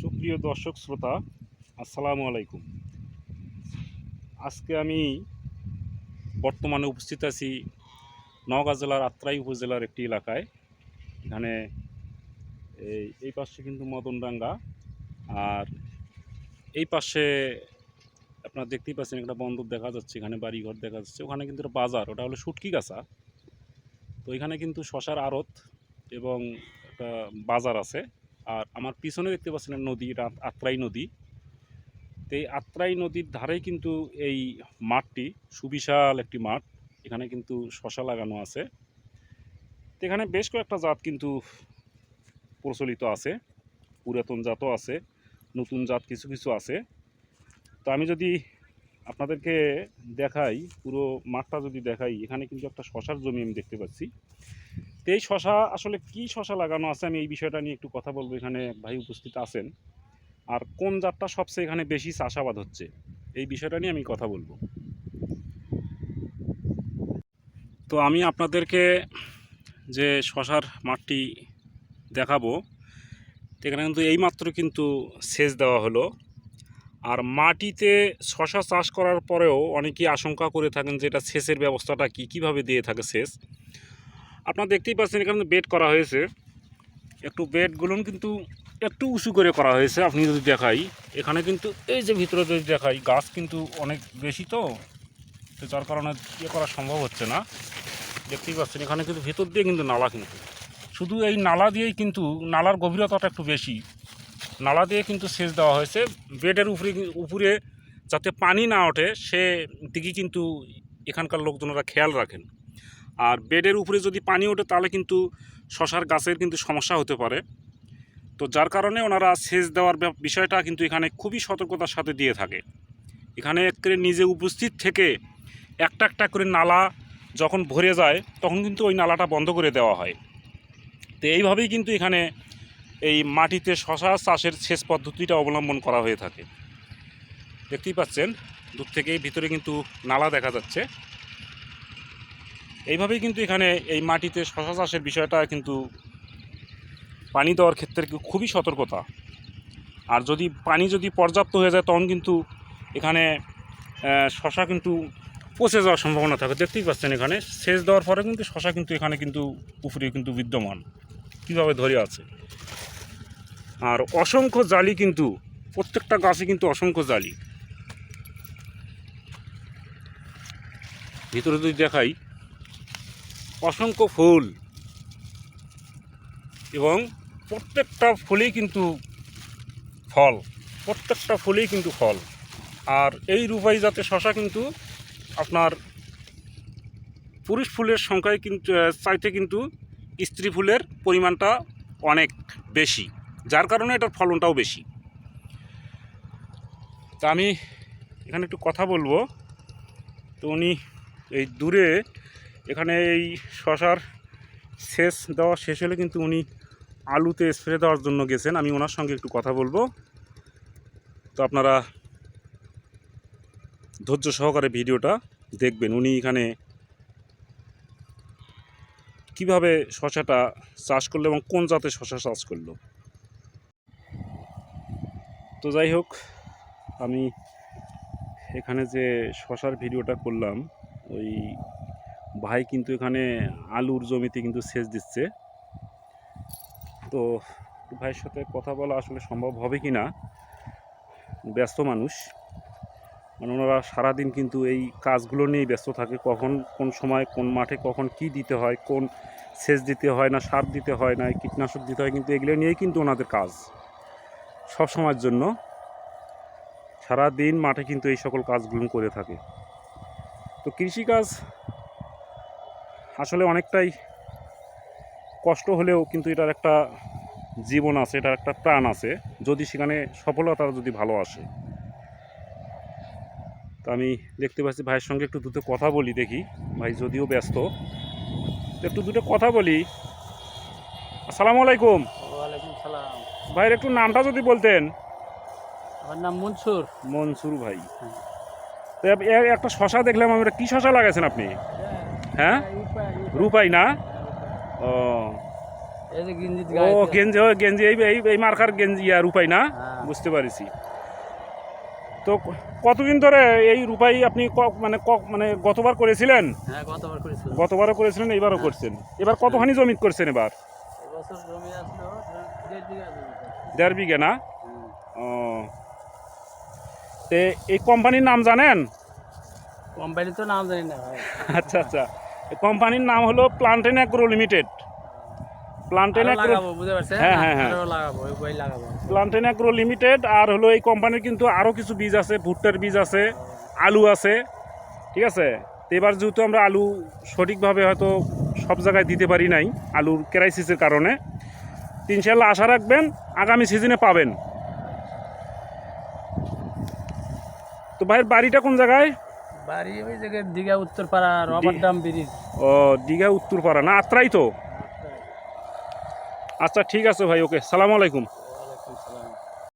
সুপ্রিয় দর্শক শ্রোতা, আসসালামু আলাইকুম। আজকে আমি বর্তমানে উপস্থিত আছি নওগাঁ জেলার আত্রাই উপজেলার একটি এলাকায়। এখানে এই এই পাশে কিন্তু মদনডাঙ্গা আর এই পাশে আপনারা দেখতেই পাচ্ছেন একটা বন্দর দেখা যাচ্ছে, এখানে বাড়িঘর দেখা যাচ্ছে। ওখানে কিন্তু বাজার, ওটা হলো সুটকি গাছা। তো এখানে কিন্তু শশার আড়ত এবং একটা বাজার আছে। আর আমার পিছনে দেখতে পাচ্ছেন নদী আত্রাই নদী। তো এই আত্রাই নদীর ধারেই কিন্তু এই মাঠটি, সুবিশাল একটি মাঠ। এখানে কিন্তু শশা লাগানো আছে। তো এখানে বেশ কয়েকটা জাত কিন্তু প্রচলিত আছে। পুরাতন জাতও আছে, নতুন জাত কিছু কিছু আছে। তো আমি যদি আপনাদেরকে দেখাই, পুরো মাঠটা যদি দেখাই, এখানে কিন্তু একটা শশার জমি আমি দেখতে পাচ্ছি। তো এই শশা আসলে কি শশা লাগানো আছে? আমি এই বিষয়টা নিয়ে একটু কথা বলব। এখানে ভাই উপস্থিত আছেন। আর কোন জাতটা সবচেয়ে এখানে বেশি চাষাবাদ হচ্ছে? এই বিষয়টা নিয়ে আমি কথা বলব। তো আমি আপনাদেরকে যে শশার মাঠটি দেখাবো, এখানে কিন্তু এইমাত্র কিন্তু সেচ দেওয়া হলো। আর মাটিতে শশা চাষ করার পরেও অনেকেই আশঙ্কা করে থাকেন যে এটা সেচের ব্যবস্থাটা কী? কীভাবে দিয়ে থাকে সেচ? আপনারা দেখতেই পাচ্ছেন এখানে বেড করা হয়েছে। একটু বেডগুলো কিন্তু একটু উঁচু করে করা হয়েছে, আপনি যদি দেখাই। এখানে কিন্তু এই যে ভিতরে যদি দেখাই, গাছ কিন্তু অনেক বেশি তো তো যার কারণে ইয়ে করা সম্ভব হচ্ছে না। দেখতেই পাচ্ছেন, এখানে কিন্তু ভিতর দিয়ে কিন্তু নালা কিন্তু। শুধু এই নালা দিয়েই কিন্তু নালার গভীরতাটা একটু বেশি। নালা দিয়ে কিন্তু সেচ দেওয়া হয়েছে। বেডের উপরে উপরে যাতে পানি না ওঠে, সে দিকে কিন্তু এখানকার লোকজনেরা খেয়াল রাখেন। আর বেডের উপরে যদি পানি ওঠে, তাহলে কিন্তু শশার গাছের কিন্তু সমস্যা হতে পারে। তো যার কারণে ওনারা সেচ দেওয়ার বিষয়টা কিন্তু এখানে খুবই সতর্কতার সাথে দিয়ে থাকে। এখানে নিজে উপস্থিত থেকে একটা একটা করে নালা যখন ভরে যায়, তখন কিন্তু ওই নালাটা বন্ধ করে দেওয়া হয়। তো এইভাবেই কিন্তু এখানে এই মাটিতে শশা চাষের সেচ পদ্ধতিটা অবলম্বন করা হয়ে থাকে। দেখতেই পাচ্ছেন, দূর থেকেই ভিতরে কিন্তু নালা দেখা যাচ্ছে। এইভাবেই কিন্তু এখানে এই মাটিতে শশা চাষের বিষয়টা কিন্তু পানি দেওয়ার ক্ষেত্রে খুবই সতর্কতা। আর যদি পানি যদি পর্যাপ্ত হয়ে যায়, তখন কিন্তু এখানে শশা কিন্তু পচে যাওয়ার সম্ভাবনা থাকে। দেখতেই পাচ্ছেন এখানে, সেচ দেওয়ার পরে কিন্তু শশা কিন্তু এখানে কিন্তু উপরে কিন্তু বিদ্যমান। কীভাবে ধরে আছে? আর অসংখ্য জালি কিন্তু, প্রত্যেকটা গাছে কিন্তু অসংখ্য জালি। ভিতরে যদি দেখাই অসংখ্য ফুল। এবং প্রত্যেকটা ফুলেই কিন্তু ফল। প্রত্যেকটা ফুলেই কিন্তু ফল। আর এই রূপাই জাতের শশা কিন্তু আপনার পুরুষ ফুলের সংখ্যায় কিন্তু চাইতে কিন্তু স্ত্রী ফুলের পরিমাণটা অনেক বেশি। যার কারণে এটার ফলনটাও বেশি। তা আমি এখানে একটু কথা বলব। তো উনি এই দূরে এখানে এই শশার শেষ দেওয়া শেষ হলে কিন্তু উনি আলুতে স্প্রে দেওয়ার জন্য গেছেন। আমি ওনার সঙ্গে একটু কথা বলব। তো আপনারা ধৈর্য সহকারে ভিডিওটা দেখবেন। উনি এখানে কীভাবে শশাটা চাষ করল এবং কোন জাতের শশা চাষ করল। তো যাই হোক, আমি এখানে যে শশার ভিডিওটা করলাম, ওই ভাই কিন্তু এখানে আলুর জমিতে কিন্তু সেচ দিচ্ছে। তো ভাইয়ের সাথে কথা বলা আসলে সম্ভব হবে কি না ব্যস্ত মানুষ। মানে ওনারা সারাদিন কিন্তু এই কাজগুলো নিয়েই ব্যস্ত থাকে। কখন কোন সময়, কোন মাঠে কখন কি দিতে হয়, কোন সেচ দিতে হয় না, সার দিতে হয় না, কীটনাশক দিতে হয় কিন্তু এগুলো নিয়েই কিন্তু ওনাদের কাজ। সব সময়ের জন্য সারা দিন মাঠে কিন্তু এই সকল কাজগুলো করে থাকে। তো কৃষিকাজ আসলে অনেকটাই কষ্ট হলেও কিন্তু এটার একটা জীবন আছে এটার একটা প্রাণ আছে। যদি সেখানে সফলতা যদি ভালো আসে। তো আমি দেখতে পাচ্ছি ভাইয়ের সঙ্গে একটু দুটো কথা বলি দেখি। ভাই যদিও ব্যস্ত। একটু দুটো কথা বলি। আসসালামু আলাইকুম। ওয়ালাইকুম সালাম। ভাইয়ের একটু নামটা যদি বলতেন। আমার নাম মনসুর। মনসুর ভাই। হ্যাঁ। একটা শশা দেখলাম আমরা কি শশা লাগাইছেন আপনি? হ্যাঁ? রূপাই না? ও। ও গেঞ্জি ও গেঞ্জি এই এই মার্কার গেঞ্জি ইয়া রূপাই না? হ্যাঁ। বুঝতে পারিছি। তো কতদিন ধরে এই রূপাই আপনি মানে মানে গতবার করেছিলেন? হ্যাঁ গতবারও করেছিলেন এইবারও করছেন। এবার কতখানি জমি করছেন এবার? দেড় বিঘা না? ও। তে এই কোম্পানির নাম জানেন? কোম্পানি তো নাম জানি না আচ্ছা আচ্ছা। কোম্পানির নাম হলো plantain agro limited. Plantain agro হ্যাঁ, হ্যাঁ, হ্যাঁ। লাগাবো ওই বই লাগাবো। প্লান্টেন অ্যাগ্রো লিমিটেড আর হলো এই কোম্পানির কিন্তু আরও কিছু বীজ আছে ভুট্টার বীজ আছে আলু আছে ঠিক আছে? তো এবার যেহেতু আমরা আলু সঠিকভাবে হয়তো সব জায়গায় দিতে পারি নাই আলুর ক্রাইসিসের কারণে তো ইনশাল্লাহ আশা রাখবেন আগামী সিজনে পাবেন। তো ভাইয়ের বাড়িটা কোন জায়গায়? বাড়ি ওই জায়গায় Digha Uttarpara rubber dam bridge. ও দীঘা উত্তরপাড়া। না আত্রাই তো? আচ্ছা ঠিক আছে ভাই ওকে সালাম আলাইকুম।